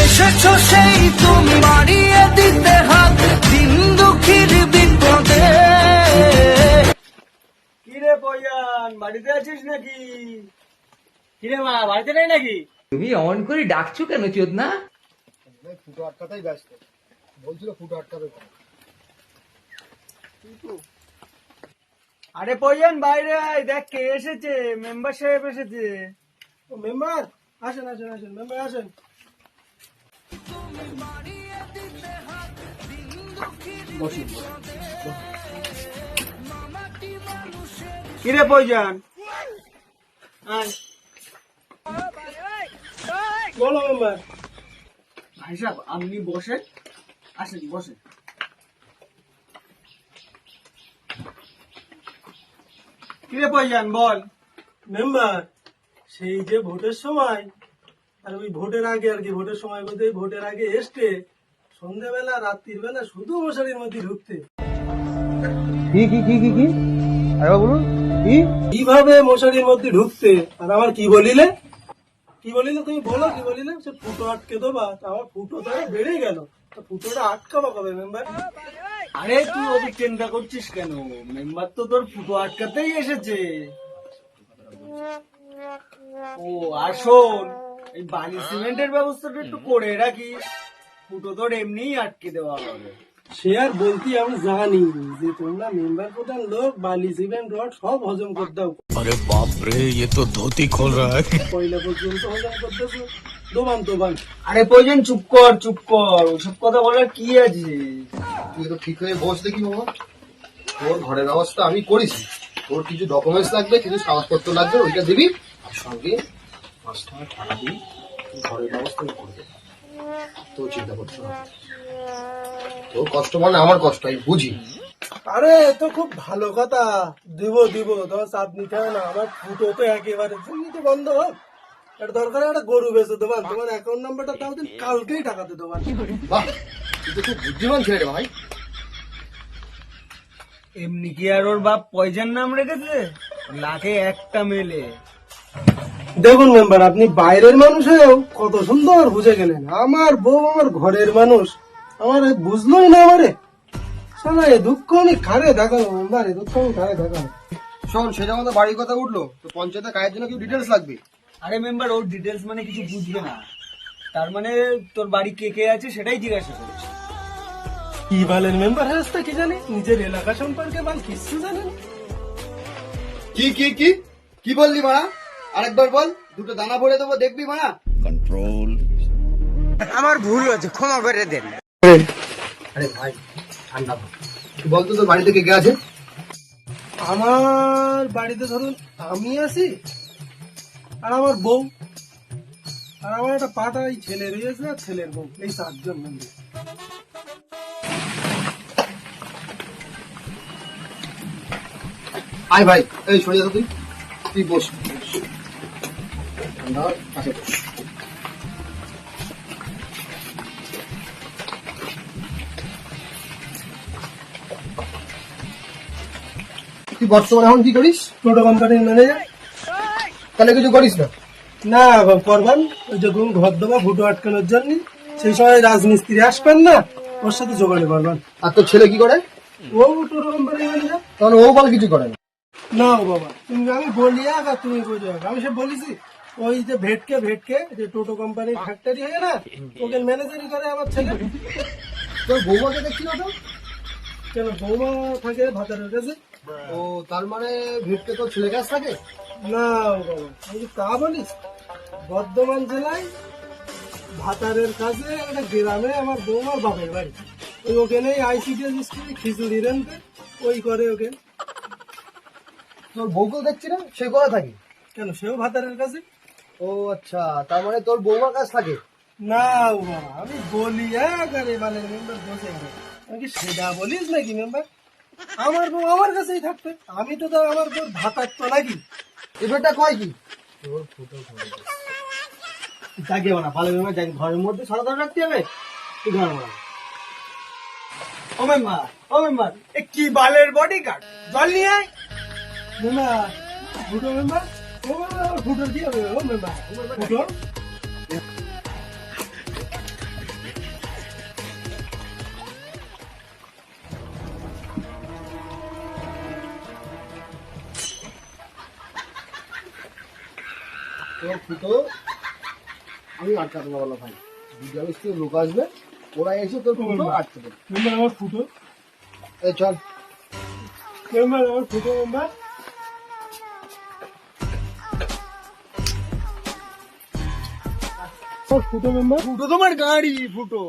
এসেছ সেই তুমি মারিয়ে দিতে হাত দিন দুঃখীর বিপদে। কিরে পয়ান বাড়িতে আছিস নাকি? কিরে মা বাড়িতে নেই নাকি? তুমি অন করে ডাকছো কেন চোদ না ফুটো আটকাতেই ব্যস্ত। বলছিল ফুটো আটকাবে আরে পয়ান বাইরে আয় দেখ কে এসেছে মেম্বার সাহেব এসেছে। ও মেম্বার আসেন আসেন আসেন মেম্বার আসেন। কিরে পয়জান? বলো মেম্বার ভাই সাহেব, আপনি বসেন। আসেন, বসেন। কিরে পয়জান, বল। মেম্বার, সেই যে ভোটের সময় আর ওই ভোটের আগে আর কি ভোটের সময় বলতে ভোটের আগে এসছে সন্ধ্যাবেলা রাত্রির বেলা শুধু মশারির মধ্যে ঢুকতে। কি কি কি কি কি? আরে বলুন কি? কীভাবে মশারির মধ্যে ঢুকতে? আর আমার কি বলিলে? কি বলিলে তুমি বলো কি বলিলে? সে ফুটো আটকে দেবা তা আমার ফুটো তো বেড়ে গেল। তা ফুটোটা আটকাবা কবে মেম্বার? আরে তুই ওদের চিন্তা করছিস কেন? মেম্বার তো তোর ফুটো আটকাতেই এসেছে। ও শোন এই বালি হ্যাঁ। সিমেন্টের ব্যবস্থাটা একটু করে রাখি। ফুটো তোর এমনিই আটকে দেওয়া হবে। সে আর বলতি আমি জানি যে তোমরা মেম্বার প্রধান লোক বালি সিমেন্ট রড সব হজম করতে আরে বাপ রে এ তো ধুতি খোল রাখ পয়লা পর্যন্ত হজম করতেছো। দোবান দোবান। আরে প্রয়োজন চুপ কর চুপ কর। ওসব কথা বলার কি আছে? তুই তো ঠিক হয়ে বস দেখি বাবা তোর ঘরের অবস্থা আমি করিস তোর কিছু ডকুমেন্টস লাগবে কিছু কাগজপত্র লাগবে ওইটা দিবি। আর সঙ্গে দিবি তুই ঘরের ব্যবস্থা আমি করে দেবো। তোর চিন্তা হবে না। তোর কষ্ট মানে আমার কষ্ট আমি বুঝি। আরে তো খুব ভালো কথা। দিব দিব। তোমার চাপ নিতে হবে না। আমার ফুটো তো একেবারে তুমি তো বন্ধ হোক। এটা দরকার একটা গরু বেচে দেবান তোমার অ্যাকাউন্ট নাম্বারটা তাও দিন কালকেই টাকাতে দেবান বাহ! তুই তো খুব বুদ্ধিমান ছেলে রে ভাই। এমনি কি আর ওর বাপ পয়জার নাম রেখেছে? লাখে একটা মেলে। দেখুন মেম্বার আপনি বাইরের মানুষ হয়েও কত সুন্দর বুঝে গেলেন। আমার বউ আমার ঘরের মানুষ। আমার বুঝলোই না আমারে। শোনা এ দুঃখ আমি কারে দেখাবো মেম্বার এ দুঃখ আমি কারে দেখাবো? শোন সে যখন তো বাড়ির কথা উঠল তো পঞ্চায়েতের কাজের জন্য কিছু ডিটেলস লাগবে? আরে মেম্বার ওর ডিটেলস মানে কিছু বুঝবে না। তার মানে তোর বাড়ি কে কে আছে সেটাই জিজ্ঞাসা করছে কি বলেন মেম্বার হেস্তা কি জানি? নিজের এলাকা সম্পর্কে বাল কিছু জানেন? কি কি কি? কি বললি মারা আরেকবার বল দুটো দানা ভরে দেবো দেখবি মারা আমার ভুল হয়েছে ক্ষমা করে দেন। আরে। ভাই ঠান্ডা বলতো তোর বাড়িতে কে কে আছে? আমার বাড়িতে ধরুন আমি আছি আর আমার বউ। আর আমার একটা পাটাই ছেলে রয়েছে আর ছেলের বউ এই চারজন মেম্বার আয় ভাই এই সরে যা তুই। তুই বস। হ, পাশে তুই বর্তমানে এখন কি করিস? টোটো কোম্পানির ম্যানেজার তাহলে কিছু করিস না? না করবেন। ওই যখন ঘর দেবো ভুটো আটকানোর জন্য। সেই সময় রাজমিস্ত্রি আসবেন না ওর সাথে জোগাড় করবেন। আর তোর ছেলে কি করে? ও টোটো কোম্পানির ম্যানেজার তাহলে ও বল কিছু করে না। না ও বাবা তুমি আমি বলি আর তুমি বুঝো। আমি সে বলিছি ওই যে ভেটকে ভেটকে যে টোটো কোম্পানির ফ্যাক্টরি হয়ে না ওকে ম্যানেজারই করে আমার ছেলে। তোর বৌমাকে দেখছি না তো? কেন বৌমা থাকে ভাতারের কাছে। ও তার মানে ভেটকে তোর ছেলে কাছ থাকে? না বাবা আমি তা বলিস বর্ধমান জেলায় ভাতারের কাছে একটা গ্রামে আমার বৌমার বাপের বাড়ি। ওই ওখানে আইসিডিএস স্কুলে খিচুড়ি রেন্টে ওই করে ওকে। তোর বউকেও দেখছি না সে কোথায় থাকে? কেন সেও ভাতারের কাছে? ও আচ্ছা তার মানে তোর বৌমার কাছ থাকে? না বাবা আমি বলি আরে মানে মেম্বার বসে আমি কি সেটা বলিস নাকি মেম্বার আমার বউ আমার কাছেই থাকবে। আমি তো তার আমার বউ ভাতার তো নাকি। এবারটা কয় কি? জাগে না ভালো মেম্বার জাগে ঘরের মধ্যে সারা রাখতে হবে? তুই ঘর বানা? ও মেম্বার ও মেম্বার এ কি বালের বডি গার্ড জল নিয়ে আয়। মেম্বার ফুটো মেম্বার ফুটোর দিয়ে আমি আটকা দেবো বলো ভাই বিদ্যা থেকে লোক আসবে ওরা এসে তোর ফুটো আটকে দেবে মেম্বার আমার ফুটো এই চল আমার ফুটো মেম্বার ফুটো মেম্বার ফুটো তোমার গাড়ি ফুটো